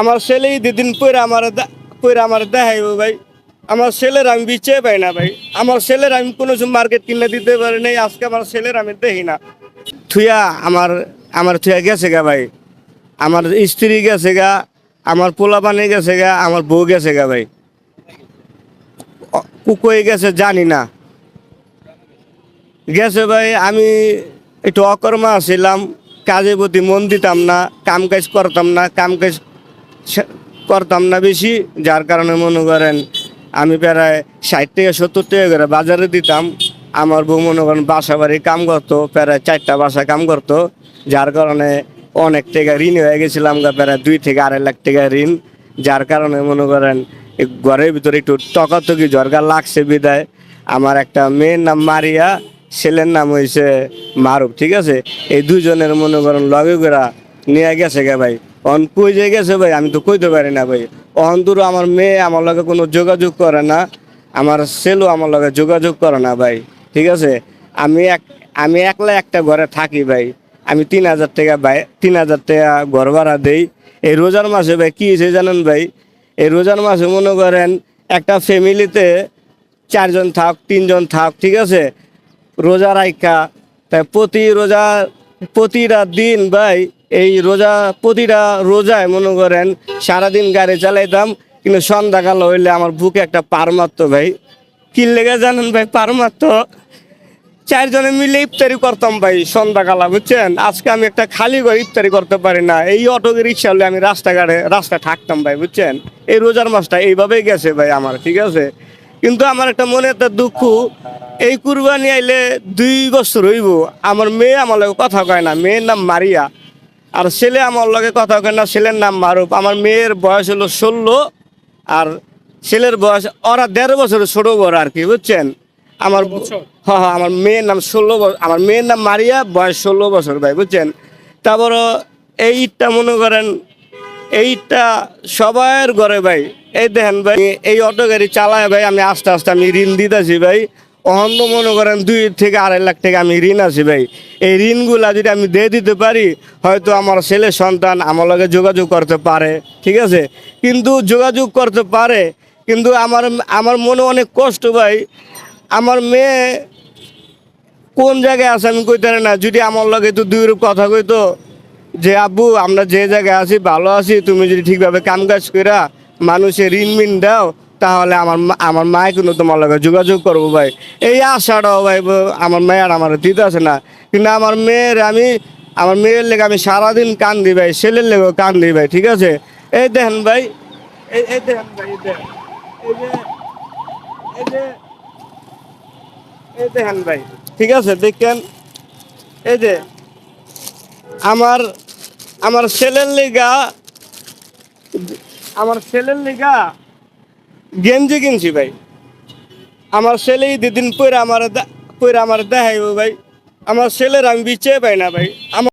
আমার ছেলে দুদিন পরে আমার পরে আমার দেখাইব ভাই। আমার ছেলের আমি বিচে পাই না ভাই। আমার ছেলের আমি কোনো মার্কেট কিনে দিতে পারি নাই, আজকে আমার ছেলের আমি দেখি না। থুয়া আমার আমার থুয়া গেছে গা ভাই। আমার স্ত্রী গেছে গা, আমার পোলা পানি গেছে গা, আমার বউ গেছে গা ভাই। কুকোয়ে গেছে জানি না। গেছে ভাই, আমি একটু অকর্মা ছিলাম, কাজের প্রতি মন দিতাম না, কাম কাজ করতাম না, কাম কাজ করতাম না বেশি, যার কারণে মনে করেন আমি প্রায় ষাট থেকে সত্তর টাকা করে বাজারে দিতাম। আমার বউ মনে করেন বাসা বাড়ি কাম করতো, প্রায় চারটা বাসা কাম করতো, যার কারণে অনেক টাকা ঋণ হয়ে গেছিলাম প্রায় দুই থেকে আড়াই লাখ টাকা ঋণ, যার কারণে মনে করেন ঘরের ভিতরে একটু টকাটকি ঝরকা লাগছে বিদায়। আমার একটা মেয়ের নাম মারিয়া, ছেলের নাম হয়েছে মারুফ, ঠিক আছে? এই দুজনের মনে করেন লগে গোড়া নিয়ে গেছে গে ভাই। অন কই গেছে ভাই? আমি তো কইতে পারি না ভাই। অহন্তর আমার মেয়ে আমার লগে কোনো যোগাযোগ করে না। আমার ছেলেও আমার লগে যোগাযোগ করে না ভাই। ঠিক আছে? আমি এক, আমি একলা একটা ঘরে থাকি ভাই। আমি তিন হাজার টাকা ভাই, তিন হাজার টাকা ঘর ভাড়া দেই। এই রোজার মাসে ভাই কী হয়েছে জানেন ভাই? এই রোজার মাসে মনে করেন একটা ফ্যামিলিতে চারজন থাক, তিনজন থাক, ঠিক আছে? রোজা রাইখা। তাই প্রতি রোজা, প্রতিটা দিন ভাই এই রোজা, প্রতিটা রোজায় মনে করেন সারাদিন গাড়ি চালাইতাম, কিন্তু সন্ধ্যাকাল হইলে আমার বুকে একটা পার ভাই। কি লেগে জানেন ভাই, পার চারজনে মিলে ইফতারি করতাম ভাই সন্ধ্যাকালা, বুঝছেন? আজকে আমি একটা খালি করে ইফতারি করতে পারি না। এই অটো রিক্সা হলে আমি রাস্তাঘাটে, রাস্তায় থাকতাম ভাই, বুঝছেন? এই রোজার মাসটা এইভাবেই গেছে ভাই আমার, ঠিক আছে? কিন্তু আমার একটা মনে একটা দুঃখ, এই কুরবানি আইলে দুই বছর হইব। আমার মেয়ে আমার কথা কয় না, মেয়ের নাম মারিয়া। আর ছেলে আমার লগে কথা কয় না ছেলের নাম মারুফ। আমার মেয়ের বয়স হলো ষোলো আর ছেলের বয়স ওরা দেড় বছরের ছোট বড় আর কি বুঝছেন? আমার হ্যাঁ হ্যাঁ আমার মেয়ের নাম ষোলো বছর আমার মেয়ের নাম মারিয়া বয়স ষোলো বছর ভাই বুঝছেন? তারপর এই ঈদটা মনে করেন এইটা সবার ঘরে ভাই। এই দেখেন ভাই এই অটো গাড়ি চালায় ভাই আমি আস্তে আস্তে আমি ঋণ দিতেছি ভাই। অহন্য মনে করেন দুই থেকে আড়াই লাখ টাকা আমি ঋণ আছি ভাই। এই ঋণগুলা যদি আমি দিয়ে দিতে পারি, হয়তো আমার ছেলে সন্তান আমার লগে যোগাযোগ করতে পারে, ঠিক আছে? কিন্তু যোগাযোগ করতে পারে, কিন্তু আমার আমার মনে অনেক কষ্ট ভাই। আমার মেয়ে কোন জায়গায় আছে আমি কইতে না। যদি আমার লগে তো দুই রূপ কথা কইতো, যে আব্বু, আমরা যে জায়গায় আছি, ভালো আছি, তুমি যদি ঠিকভাবে কাম কাজ করা মানুষের ঋণ মিন দাও তাহলে আমার আমার মায় কিন্তু তোমার লগে যোগাযোগ করব ভাই। এই আশাটাও ভাই আমার মেয়ের আমার দিতে আছে না। কিন্তু আমার মেয়ের আমি, আমার মেয়ের লেগে আমি সারাদিন কান দিই ভাই, ছেলের লেগেও কান দিই ভাই, ঠিক আছে? এই দেখেন ভাই, এই দেখেন ভাই, এই দেখেন। এই দেখেন ভাই, ঠিক আছে? দেখেন, এই যে, আমার আমার ছেলের লিগা, আমার ছেলের লিগা গেঞ্জি কিনছি ভাই। আমার ছেলে দুদিন পরে আমার পরে আমার দেখাইব ভাই। আমার ছেলের আমি বিচে পাই না ভাই। আমার